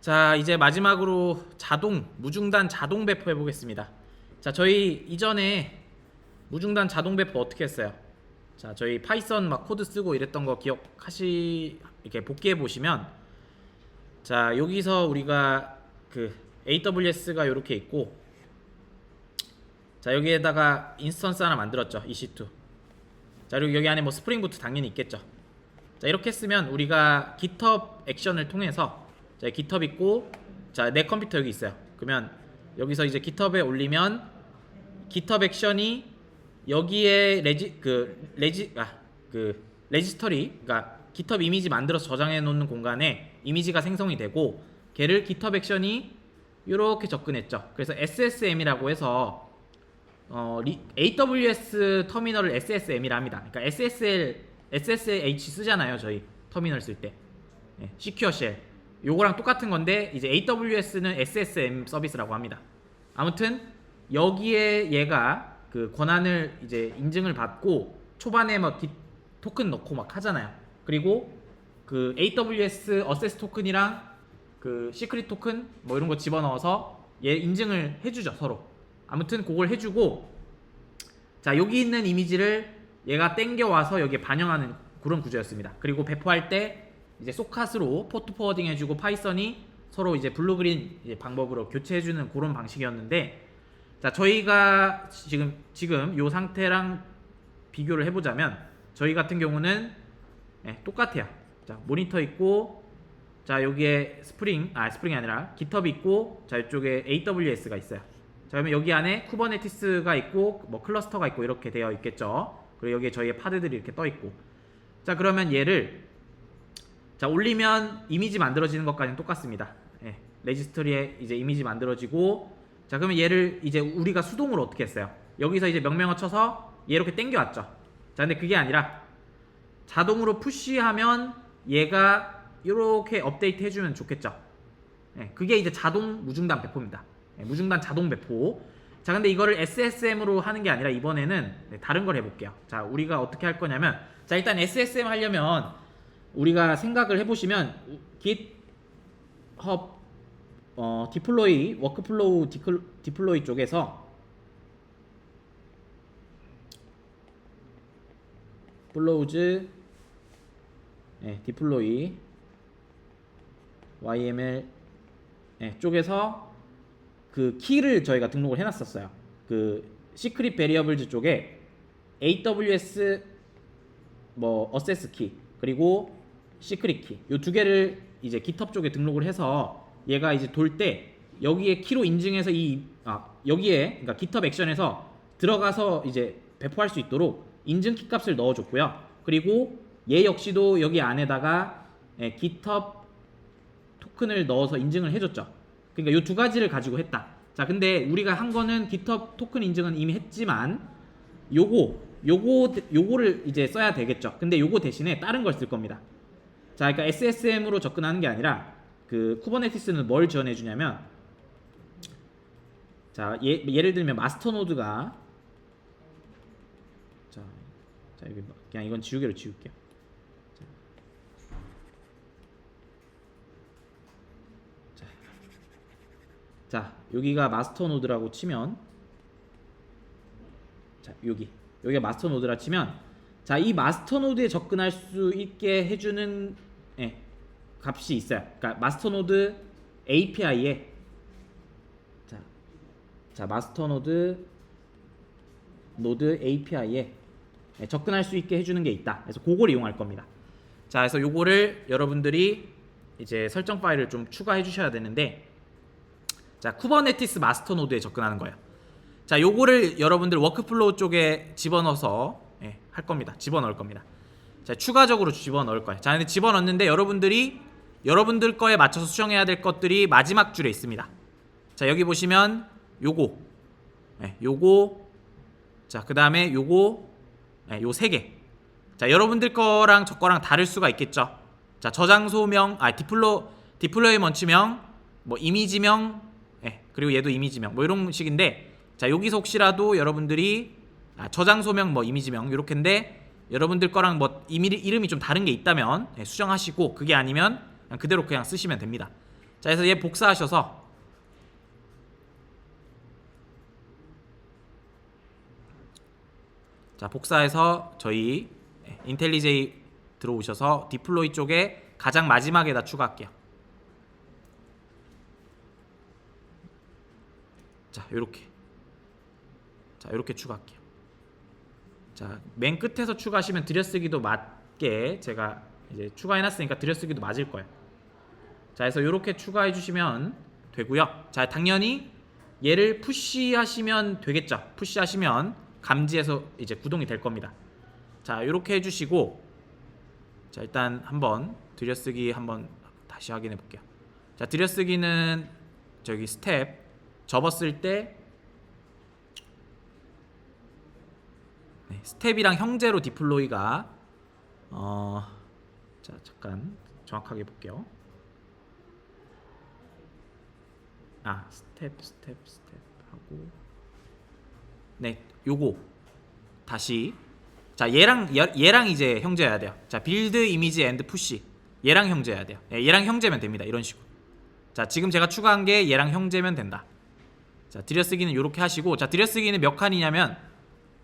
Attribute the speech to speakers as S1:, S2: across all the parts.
S1: 자 이제 마지막으로 자동 무중단 자동 배포 해보겠습니다. 자 저희 이전에 무중단 자동 배포 어떻게 했어요? 자 저희 파이썬 막 코드 쓰고 이랬던 거 기억하시 이렇게 복귀해 보시면 자 여기서 우리가 그 AWS가 이렇게 있고 자 여기에다가 인스턴스 하나 만들었죠 EC2 자 그리고 여기 안에 뭐 스프링 부트 당연히 있겠죠 자 이렇게 쓰면 우리가 GitHub 액션을 통해서 자 GitHub 있고 자 내 컴퓨터 여기 있어요 그러면 여기서 이제 GitHub에 올리면 GitHub 액션이 여기에 레지 그 레지 아그 레지스터리 그러니까 GitHub 이미지 만들어서 저장해 놓는 공간에 이미지가 생성이 되고 걔를 GitHub 액션이 이렇게 접근했죠. 그래서 SSM이라고 해서 어, 리, AWS 터미널을 SSM이라 합니다. 그러니까 SSL, SSH 쓰잖아요, 저희 터미널 쓸 때. 예, 시큐어 쉘. 요거랑 똑같은 건데 이제 AWS는 SSM 서비스라고 합니다. 아무튼 여기에 얘가 그 권한을 이제 인증을 받고 초반에 뭐 디- 토큰 넣고 막 하잖아요. 그리고 그 AWS 어세스 토큰이랑 그 시크릿 토큰 뭐 이런 거 집어넣어서 얘 인증을 해주죠 서로. 아무튼 그걸 해주고 자 여기 있는 이미지를 얘가 땡겨 와서 여기에 반영하는 그런 구조였습니다. 그리고 배포할 때 이제 소카스로 포트 포워딩 해주고 파이썬이 서로 이제 블루그린 이제 방법으로 교체해주는 그런 방식이었는데 자 저희가 지금 지금 요 상태랑 비교를 해보자면 저희 같은 경우는 네, 똑같아요. 자 모니터 있고 자 여기에 스프링 아 스프링이 아니라 GitHub 있고 자 이쪽에 AWS가 있어요. 자 그러면 여기 안에 쿠버네티스가 있고 뭐 클러스터가 있고 이렇게 되어 있겠죠. 그리고 여기에 저희의 파드들이 이렇게 떠 있고 자 그러면 얘를 자 올리면 이미지 만들어지는 것까지는 똑같습니다. 예, 레지스터리에 이제 이미지 만들어지고 자 그러면 얘를 이제 우리가 수동으로 어떻게 했어요? 여기서 이제 명령어 쳐서 얘 이렇게 땡겨왔죠. 자 근데 그게 아니라 자동으로 푸시하면 얘가 이렇게 업데이트 해주면 좋겠죠. 예, 그게 이제 자동 무중단 배포입니다. 예, 무중단 자동 배포. 자, 근데 이거를 SSM으로 하는 게 아니라 이번에는 네, 다른 걸 해볼게요. 자, 우리가 어떻게 할 거냐면, 자, 일단 SSM 하려면 우리가 생각을 해보시면 GitHub 어, 디플로이 워크플로우 디클, 디플로이 쪽에서 플로우즈 네, 디플로이 YML 네, 쪽에서 그 키를 저희가 등록을 해놨었어요. 그 시크릿 베리어블즈 쪽에 AWS 뭐 어세스 키 그리고 시크릿 키이두 개를 이제 GitHub 쪽에 등록을 해서 얘가 이제 돌 때 여기에 키로 인증해서 이 아, 여기에 그러니까 GitHub 액션에서 들어가서 이제 배포할 수 있도록 인증 키 값을 넣어 줬고요. 그리고 얘 역시도 여기 안에다가 예, GitHub 토큰을 넣어서 인증을 해 줬죠. 그러니까 이두 가지를 가지고 했다. 자, 근데 우리가 한 거는 GitHub 토큰 인증은 이미 했지만 요거 요거 요거를 이제 써야 되겠죠. 근데 요거 대신에 다른 걸 쓸 겁니다. 자, 그러니까 SSM으로 접근하는 게 아니라 그 쿠버네티스는 뭘 지원해 주냐면 자, 예, 예를 들면 마스터 노드가 자, 자 여기 뭐- 그냥 이건 지우개로 지울게요. 자 여기가 마스터 노드라고 치면 자 여기 여기가 마스터 노드라 치면 자 이 마스터 노드에 접근할 수 있게 해주는 예, 값이 있어요. 그러니까 마스터 노드 API에 자, 자 마스터 노드 노드 API에 예, 접근할 수 있게 해주는 게 있다. 그래서 그걸 이용할 겁니다. 자, 그래서 요거를 여러분들이 이제 설정 파일을 좀 추가해 주셔야 되는데 자, 쿠버네티스 마스터 노드에 접근하는 거예요. 자, 요거를 여러분들 워크플로우 쪽에 집어넣어서 예, 할 겁니다. 집어넣을 겁니다. 자, 추가적으로 집어넣을 거예요. 자, 근데 집어넣는데 여러분들이 여러분들 거에 맞춰서 수정해야 될 것들이 마지막 줄에 있습니다. 자, 여기 보시면 요거, 예, 요거, 자, 그 다음에 요거, 예, 요세 개. 자, 여러분들 거랑 저 거랑 다를 수가 있겠죠. 자, 저장소명, 아, 디플로, 디플로이먼트명, 뭐 이미지명, 예, 그리고 얘도 이미지명, 뭐 이런 식인데, 자, 여기서 혹시라도 여러분들이 아, 저장소명, 뭐 이미지명, 요렇게인데, 여러분들 거랑 뭐 이미, 이름이 좀 다른 게 있다면 예, 수정하시고, 그게 아니면 그냥 그대로 그냥 쓰시면 됩니다. 자 그래서 얘 복사하셔서 자 복사해서 저희 인텔리제이 들어오셔서 디플로이 쪽에 가장 마지막에다 추가할게요. 자 요렇게 자 요렇게 추가할게요. 자맨 끝에서 추가하시면 들여쓰기도 맞게 제가 이제 추가해놨으니까 들여쓰기도 맞을 거예요. 자 그래서 요렇게 추가해 주시면 되고요. 자 당연히 얘를 푸시하시면 되겠죠. 푸시하시면 감지해서 이제 구동이 될 겁니다. 자 요렇게 해주시고 자 일단 한번 들여쓰기 한번 다시 확인해 볼게요. 자 들여쓰기는 저기 스텝 접었을 때 네, 스텝이랑 형제로 디플로이가 어, 자 잠깐 정확하게 볼게요. 아 스텝 스텝 스텝 하고 네 요거 다시 자 얘랑 얘, 얘랑 이제 형제여야 돼요. 자 빌드 이미지 앤드 푸시 얘랑 형제여야 돼요. 예, 얘랑 형제면 됩니다. 이런 식으로. 자 지금 제가 추가한 게 얘랑 형제면 된다. 자 들여쓰기는 이렇게 하시고 자 들여쓰기는 몇 칸이냐면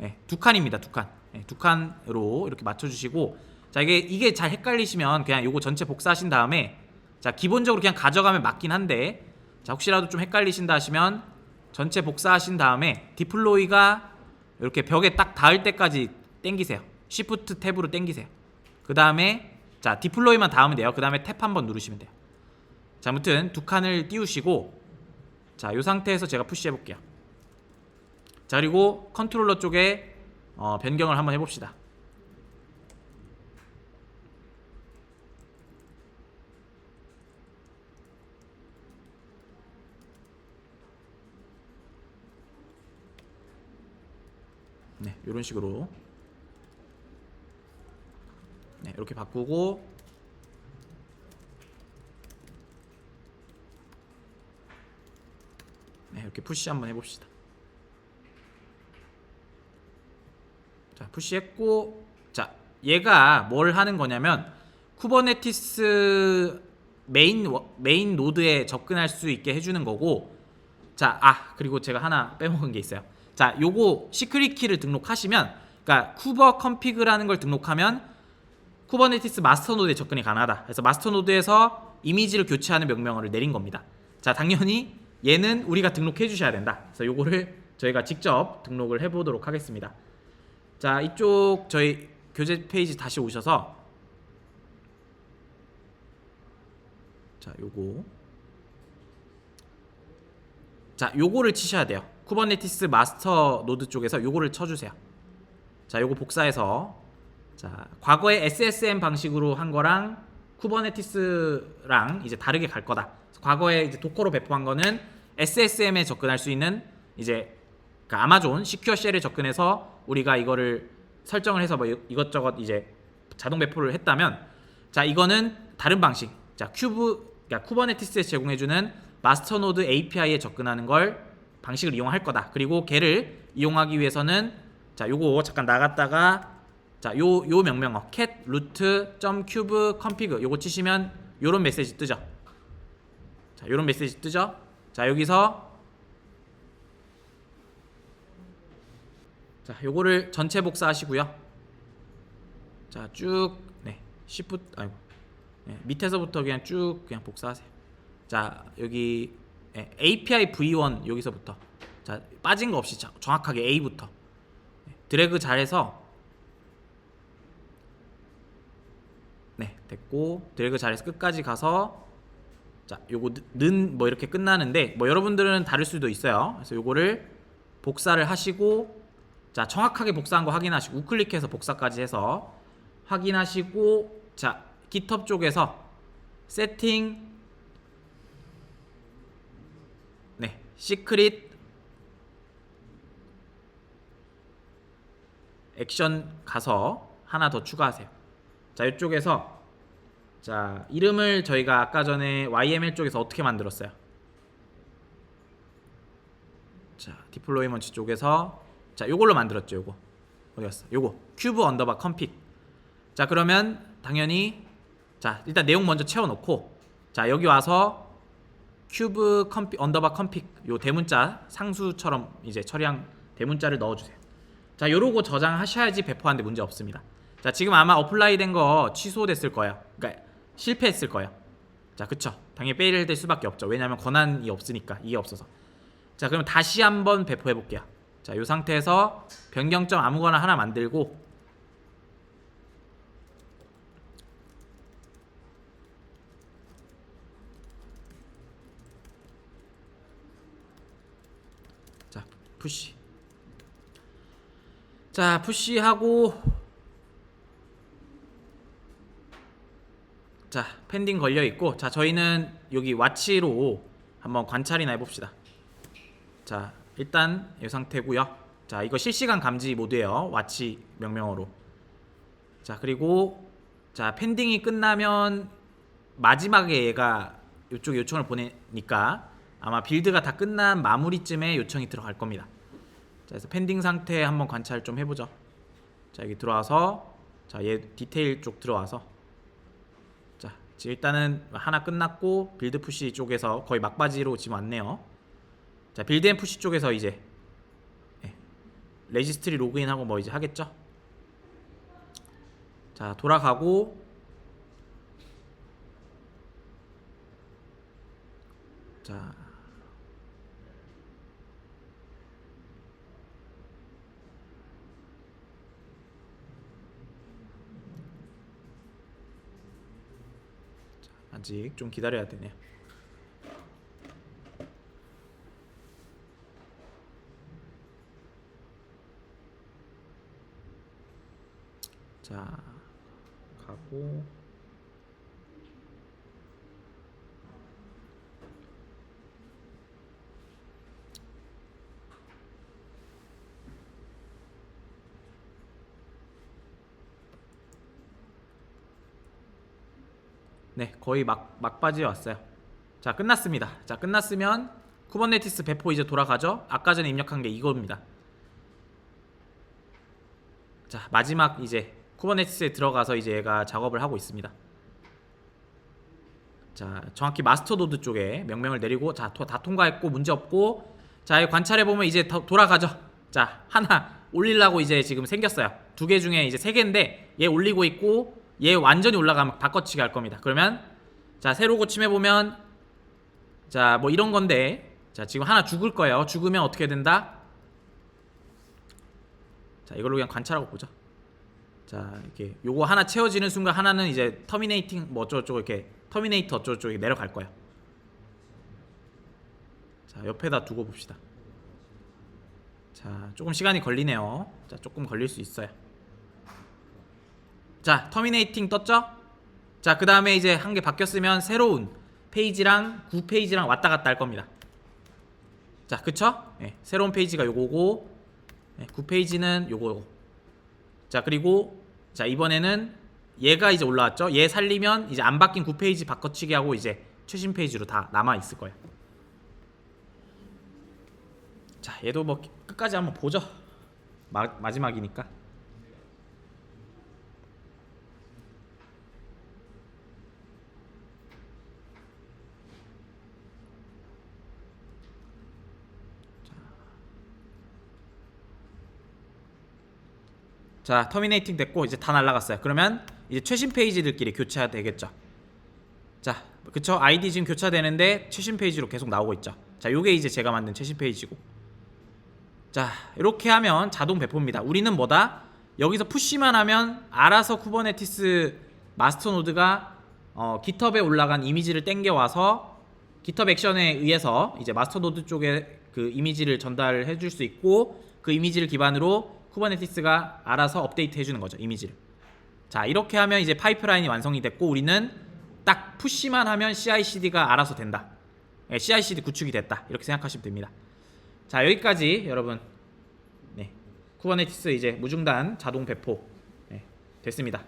S1: 예, 두 칸입니다. 두 칸. 예, 두 칸으로 이렇게 맞춰주시고 자 이게 이게 잘 헷갈리시면 그냥 요거 전체 복사하신 다음에 자 기본적으로 그냥 가져가면 맞긴 한데 자 혹시라도 좀 헷갈리신다 하시면 전체 복사하신 다음에 디플로이가 이렇게 벽에 딱 닿을 때까지 땡기세요. 시프트 탭으로 땡기세요. 그 다음에 자 디플로이만 닿으면 돼요. 그 다음에 탭 한번 누르시면 돼요. 자 아무튼 두 칸을 띄우시고 자 이 상태에서 제가 푸시 해 볼게요. 자 그리고 컨트롤러 쪽에 어, 변경을 한번 해봅시다. 네, 이런 식으로 네, 이렇게 바꾸고 네, 이렇게 푸시 한번 해봅시다. 자, 푸시했고, 자, 얘가 뭘 하는 거냐면 쿠버네티스 메인 워- 메인 노드에 접근할 수 있게 해주는 거고, 자, 아 그리고 제가 하나 빼먹은 게 있어요. 자, 요거 시크릿 키를 등록하시면, 그러니까 쿠버 컴피그라는 걸 등록하면 쿠버네티스 마스터 노드에 접근이 가능하다. 그래서 마스터 노드에서 이미지를 교체하는 명령어를 내린 겁니다. 자, 당연히 얘는 우리가 등록해 주셔야 된다. 그래서 요거를 저희가 직접 등록을 해 보도록 하겠습니다. 자, 이쪽 저희 교재 페이지 다시 오셔서 자, 요거 자, 요거를 치셔야 돼요. 쿠버네티스 마스터 노드 쪽에서 요거를 쳐 주세요. 자, 요거 복사해서 자, 과거에 SSM 방식으로 한 거랑 쿠버네티스랑 이제 다르게 갈 거다. 과거에 이제 도커로 배포한 거는 SSM에 접근할 수 있는 이제 그 아마존 시큐어 쉘에 접근해서 우리가 이거를 설정을 해서 뭐 이- 이것저것 이제 자동 배포를 했다면 자 이거는 다른 방식. 자 큐브 그러니까 쿠버네티스에 제공해주는 마스터 노드 API에 접근하는 걸 방식을 이용할 거다. 그리고 걔를 이용하기 위해서는 자 요거 잠깐 나갔다가 자, 요, 요 명령어 cat root cube config 요거 치시면 요런 메시지 뜨죠. 자, 요런 메시지 뜨죠. 자, 여기서 자, 요거를 전체 복사하시고요. 자, 쭉 네. shift 아이고. 네, 밑에서부터 그냥 쭉 그냥 복사하세요. 자, 여기 네, API V1 여기서부터. 자, 빠진 거 없이 자, 정확하게 A부터. 네, 드래그 잘해서. 네 됐고 드래그 잘해서 끝까지 가서. 자 요거 는 뭐 이렇게 끝나는데 뭐 여러분들은 다를 수도 있어요. 그래서 요거를 복사를 하시고 자 정확하게 복사한 거 확인하시고 우클릭해서 복사까지 해서 확인하시고 자 GitHub 쪽에서 세팅 네 시크릿 액션 가서 하나 더 추가하세요. 자, 이쪽에서 자, 이름을 저희가 아까 전에 YML 쪽에서 어떻게 만들었어요? 자, 디플로이먼트 쪽에서 자, 요걸로 만들었죠, 요거. 어디 갔어? 요거. 큐브 언더바 컴픽. 자, 그러면 당연히 자, 일단 내용 먼저 채워 놓고 자, 여기 와서 큐브 컴피 언더바 컴픽 요 대문자 상수처럼 이제 처리한 대문자를 넣어주세요. 자, 요러고 저장하셔야지 배포하는데 문제 없습니다. 자, 지금 아마 어플라이 된 거 취소됐을 거예요. 그러니까 실패했을 거예요. 자, 그쵸? 당연히 페일 될 수밖에 없죠. 왜냐하면 권한이 없으니까 이게 없어서. 자, 그럼 다시 한번 배포해 볼게요. 자, 이 상태에서 변경점 아무거나 하나 만들고 자, 푸시. 자, 푸시하고 자, 펜딩 걸려 있고 자, 저희는 여기 와치로 한번 관찰이나 해 봅시다. 자, 일단 이 상태고요. 자, 이거 실시간 감지 모드예요. 와치 명령어로. 자, 그리고 자, 펜딩이 끝나면 마지막에 얘가 이쪽 요청을 보내니까 아마 빌드가 다 끝난 마무리쯤에 요청이 들어갈 겁니다. 자, 그래서 펜딩 상태 한번 관찰 좀 해보죠. 자, 여기 들어와서 자, 얘 디테일 쪽 들어와서 자, 일단은 하나 끝났고 빌드 푸시 쪽에서 거의 막바지로 지금 왔네요. 자, 빌드 앤 푸시 쪽에서 이제 예, 레지스트리 로그인하고 뭐 이제 하겠죠? 자, 돌아가고 자, 아직 좀 기다려야 되네요. 자, 가고 네, 거의 막 막바지에 왔어요. 자, 끝났습니다. 자, 끝났으면 쿠버네티스 배포 이제 돌아가죠. 아까 전에 입력한 게 이겁니다. 자, 마지막 이제 쿠버네티스에 들어가서 이제 얘가 작업을 하고 있습니다. 자, 정확히 마스터 노드 쪽에 명령을 내리고 자, 도- 다 통과했고 문제 없고 자, 이 관찰해 보면 이제 더 돌아가죠. 자, 하나 올리려고 이제 지금 생겼어요. 두 개 중에 이제 세 개인데 얘 올리고 있고 얘 완전히 올라가면 바꿔치기 할 겁니다. 그러면 자, 새로 고침해 보면 자, 뭐 이런 건데 자, 지금 하나 죽을 거예요. 죽으면 어떻게 된다? 자, 이걸로 그냥 관찰하고 보죠. 자, 이렇게 요거 하나 채워지는 순간 하나는 이제 터미네이팅 뭐 어쩌고저쩌고 이렇게 터미네이터 어쩌고저쩌고 내려갈 거예요. 자, 옆에다 두고 봅시다. 자, 조금 시간이 걸리네요. 자, 조금 걸릴 수 있어요. 자, 터미네이팅 떴죠? 자, 그 다음에 이제 한 개 바뀌었으면 새로운 페이지랑 구 페이지랑 왔다 갔다 할 겁니다. 자, 그쵸? 예, 새로운 페이지가 요거고, 예, 구 페이지는 요거. 자, 그리고 자 이번에는 얘가 이제 올라왔죠? 얘 살리면 이제 안 바뀐 구 페이지 바꿔치기 하고 이제 최신 페이지로 다 남아 있을 거예요. 자, 얘도 뭐 끝까지 한번 보죠. 마, 마지막이니까. 자, 터미네이팅 됐고 이제 다 날라갔어요. 그러면 이제 최신 페이지들끼리 교체가 되겠죠. 자, 그쵸? 아이디 지금 교차되는데 최신 페이지로 계속 나오고 있죠. 자, 요게 이제 제가 만든 최신 페이지고. 자, 이렇게 하면 자동 배포입니다. 우리는 뭐다? 여기서 푸시만 하면 알아서 쿠버네티스 마스터 노드가 어, 깃허브에 올라간 이미지를 땡겨 와서 깃허브 액션에 의해서 이제 마스터 노드 쪽에 그 이미지를 전달해 줄 수 있고 그 이미지를 기반으로 쿠버네티스가 알아서 업데이트 해 주는 거죠. 이미지를. 자, 이렇게 하면 이제 파이프라인이 완성이 됐고 우리는 딱 푸시만 하면 CI/CD가 알아서 된다. 예, CI/CD 구축이 됐다. 이렇게 생각하시면 됩니다. 자, 여기까지 여러분. 네. 쿠버네티스 이제 무중단 자동 배포 네, 됐습니다.